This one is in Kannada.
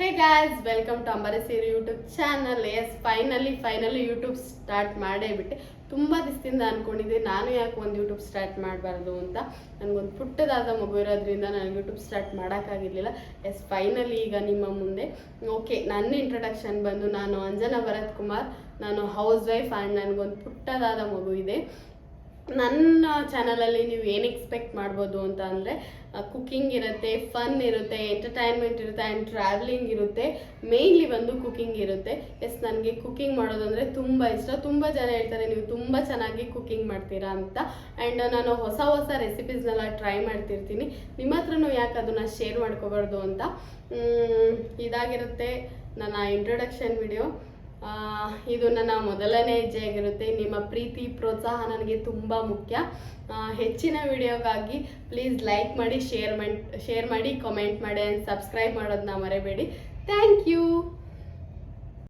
Hey guys welcome to Ambari Seere YouTube channel yes finally finally YouTube start ಮಾಡೇ ಬಿಟ್ಟೆ. ತುಂಬ ದಿವಸದಿಂದ ಅಂದ್ಕೊಂಡಿದ್ದೆ ನಾನು ಯಾಕೆ ಒಂದು ಯೂಟ್ಯೂಬ್ ಸ್ಟಾರ್ಟ್ ಮಾಡಬಾರ್ದು ಅಂತ. ನನಗೊಂದು ಪುಟ್ಟದಾದ ಮಗು ಇರೋದ್ರಿಂದ ನಾನು ಯೂಟ್ಯೂಬ್ ಸ್ಟಾರ್ಟ್ ಮಾಡೋಕ್ಕಾಗಿರ್ಲಿಲ್ಲ. ಎಸ್ ಫೈನಲಿ ಈಗ ನಿಮ್ಮ ಮುಂದೆ. ಓಕೆ ನನ್ನ ಇಂಟ್ರಡಕ್ಷನ್ ಬಂದು ನಾನು ಅಂಜನಾ ಭರತ್ ಕುಮಾರ್. ನಾನು ಹೌಸ್ ವೈಫ್ ಆ್ಯಂಡ್ ನನಗೊಂದು ಪುಟ್ಟದಾದ ಮಗು ಇದೆ. ನನ್ನ ಚಾನಲಲ್ಲಿ ನೀವು ಏನು ಎಕ್ಸ್ಪೆಕ್ಟ್ ಮಾಡ್ಬೋದು ಅಂತ ಅಂದರೆ ಕುಕ್ಕಿಂಗ್ ಇರುತ್ತೆ ಫನ್ ಇರುತ್ತೆ ಎಂಟರ್ಟೈನ್ಮೆಂಟ್ ಇರುತ್ತೆ ಆ್ಯಂಡ್ ಟ್ರಾವೆಲಿಂಗ್ ಇರುತ್ತೆ. ಮೇಯ್ನ್ಲಿ ಬಂದು ಕುಕ್ಕಿಂಗ್ ಇರುತ್ತೆ. ಎಸ್ ನನಗೆ ಕುಕ್ಕಿಂಗ್ ಮಾಡೋದಂದರೆ ತುಂಬ ಇಷ್ಟ. ತುಂಬ ಜನ ಹೇಳ್ತಾರೆ, ನೀವು ತುಂಬ ಚೆನ್ನಾಗಿ ಕುಕ್ಕಿಂಗ್ ಮಾಡ್ತೀರಾ ಅಂತ. ಆ್ಯಂಡ್ ನಾನು ಹೊಸ ಹೊಸ ರೆಸಿಪೀಸ್ನೆಲ್ಲ ಟ್ರೈ ಮಾಡ್ತಿರ್ತೀನಿ. ನಿಮ್ಮ ಹತ್ರನೂ ಯಾಕೆ ಅದನ್ನು ಶೇರ್ ಮಾಡ್ಕೋಬಾರ್ದು ಅಂತ? ಇದಾಗಿರುತ್ತೆ ನನ್ನ ಇಂಟ್ರೊಡಕ್ಷನ್ ವಿಡಿಯೋ ಇದು ನನ್ನ ಮೊದಲನೇ ಹೆಜ್ಜೆ ಆಗಿರುತ್ತೆ ನಿಮ್ಮ ಪ್ರೀತಿ, ಪ್ರೋತ್ಸಾಹ ನನಗೆ ತುಂಬ ಮುಖ್ಯ. ಹೆಚ್ಚಿನ ವಿಡಿಯೋಗಾಗಿ ಪ್ಲೀಸ್ ಲೈಕ್ ಮಾಡಿ ಶೇರ್ ಮಾಡಿ ಶೇರ್ ಮಾಡಿ ಕಮೆಂಟ್ ಮಾಡಿ ಆ್ಯಂಡ್ ಸಬ್ಸ್ಕ್ರೈಬ್ ಮಾಡೋದನ್ನ ಮರೆಯಬೇಡಿ ಥ್ಯಾಂಕ್ ಯು